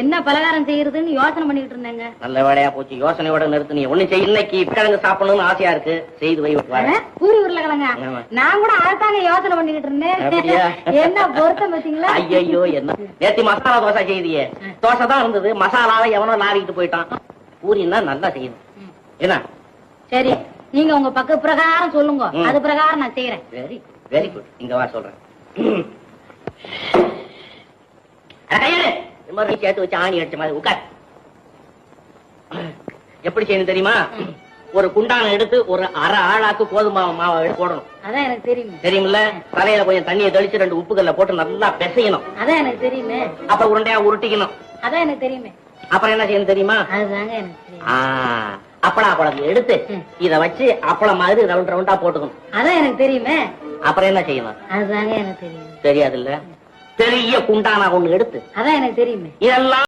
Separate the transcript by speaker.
Speaker 1: என்ன பலகாரம் செய்யறதுன்னு யோசனை பண்ணிட்டு இருந்தேங்க.
Speaker 2: நல்ல வேலையா போச்சு. யோசனையோட நிறுத்து நீ. ஒண்ணு செய்ய இன்னைக்கு கிழங்கு சாப்பிடணும்னு ஆசையா இருக்கு. செய்து வை
Speaker 1: பூரி உருளைக்கிழங்க. நான் கூட அதுதாங்க யோசனை பண்ணிக்கிட்டு? இருந்தேன். என்ன பொருத்தம் பாத்தீங்களா
Speaker 2: ஐயோ என்ன? நேத்தி மசாலா தோசை செய்தியே. தோசை தான் இருந்தது. மசாலாவை எவனோ லாவிக்கிட்டு போயிட்டான். பூரின்னா நல்லா செய்யணும். என்ன?
Speaker 1: சரி. நீங்க உங்க பக்க பிரகாரம் சொல்லுங்க. அது பிரகாரம் நான் செய்யறேன்
Speaker 2: வெரி வெரி குட் இங்க வா சொல்றேன். மாதிரி சேர்த்து வச்சு ஆணி அடிச்ச மாதிரி உட்கார். எப்படி செய்யணும் தெரியுமா? ஒரு குண்டான எடுத்து ஒரு அரை ஆளாக்கு கோதுமை மாவை போடணும்.
Speaker 1: அதான் எனக்கு தெரியுமே.
Speaker 2: தெரியுமில்ல? தலையில கொஞ்சம் தண்ணியை தெளிச்சு ரெண்டு உப்புக்கல்ல போட்டு நல்லா பிசையணும்.
Speaker 1: அதான் எனக்கு தெரியுமே.
Speaker 2: அப்புறம் உருண்டையா உருட்டிக்கணும்.
Speaker 1: அதான் எனக்கு தெரியுமே.
Speaker 2: அப்புறம் என்ன செய்யணும் தெரியுமா? அப்பளம் அப்பளத்தை எடுத்து. இத வச்சு அப்பளம் மாதிரி ரவுண்ட் ரவுண்டா போட்டுக்கணும்.
Speaker 1: அதான் எனக்கு தெரியுமே.
Speaker 2: அப்புறம் என்ன செய்யணும்?
Speaker 1: அதுதாங்க எனக்கு தெரியும்.
Speaker 2: தெரியாது இல்ல பெரிய குண்டானா ஒண்ணு எடுத்து.
Speaker 1: அதான் எனக்கு தெரியுமே.
Speaker 2: இதெல்லாம்